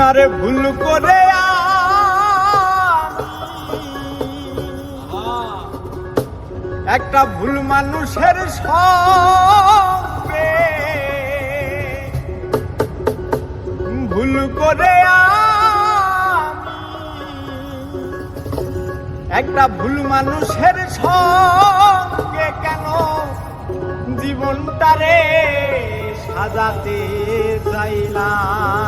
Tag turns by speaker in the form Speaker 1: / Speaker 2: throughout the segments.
Speaker 1: আরে ভুল করে একটা ভুল মানুষের সে ভুল করে একটা ভুল মানুষের সঙ্গে কেন জীবনটারে সাজাতে চাইলাম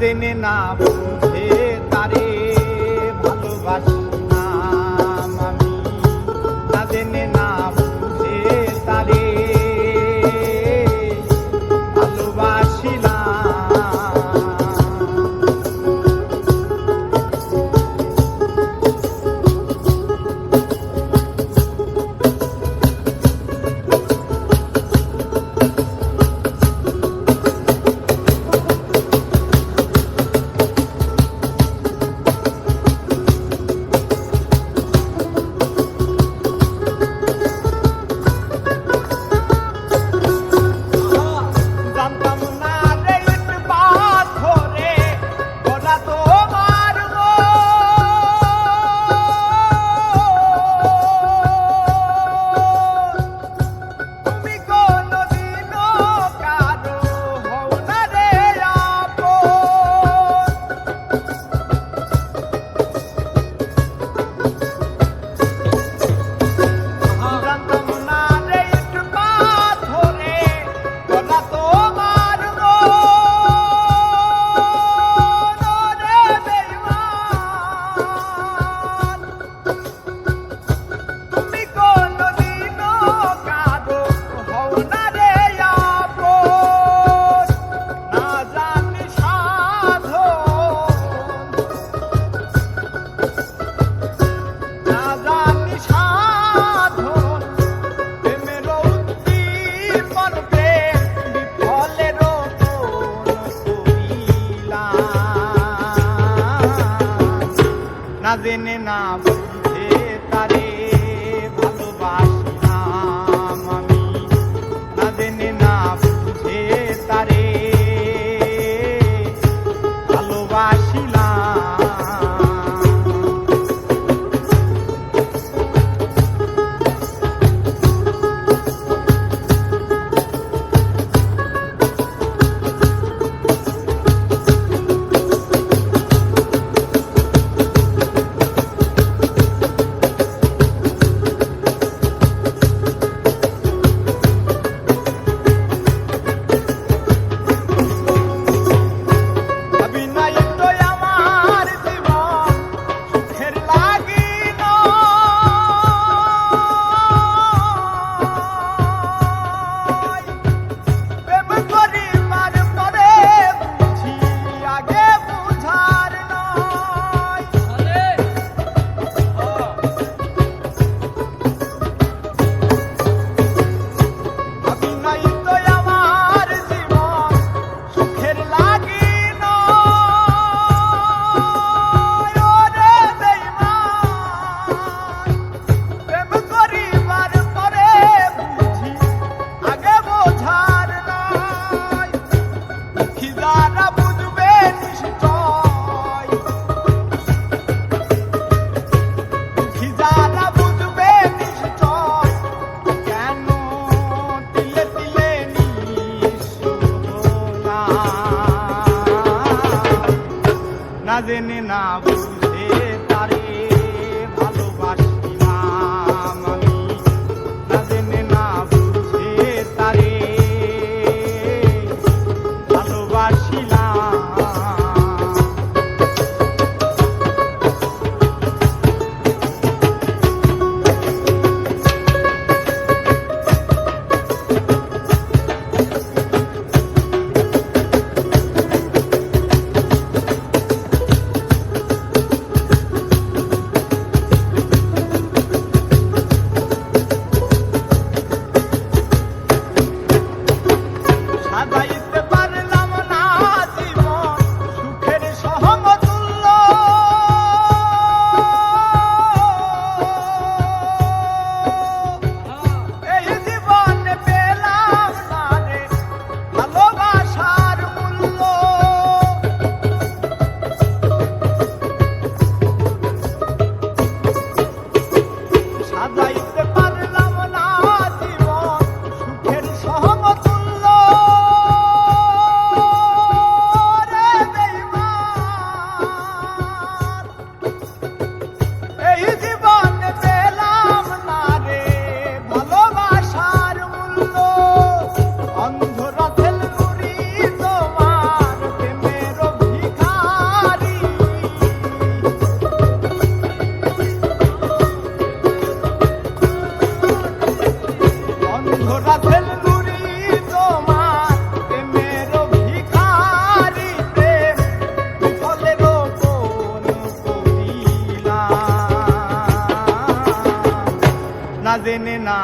Speaker 1: জেনে না জেনে না দিন না না জেনে না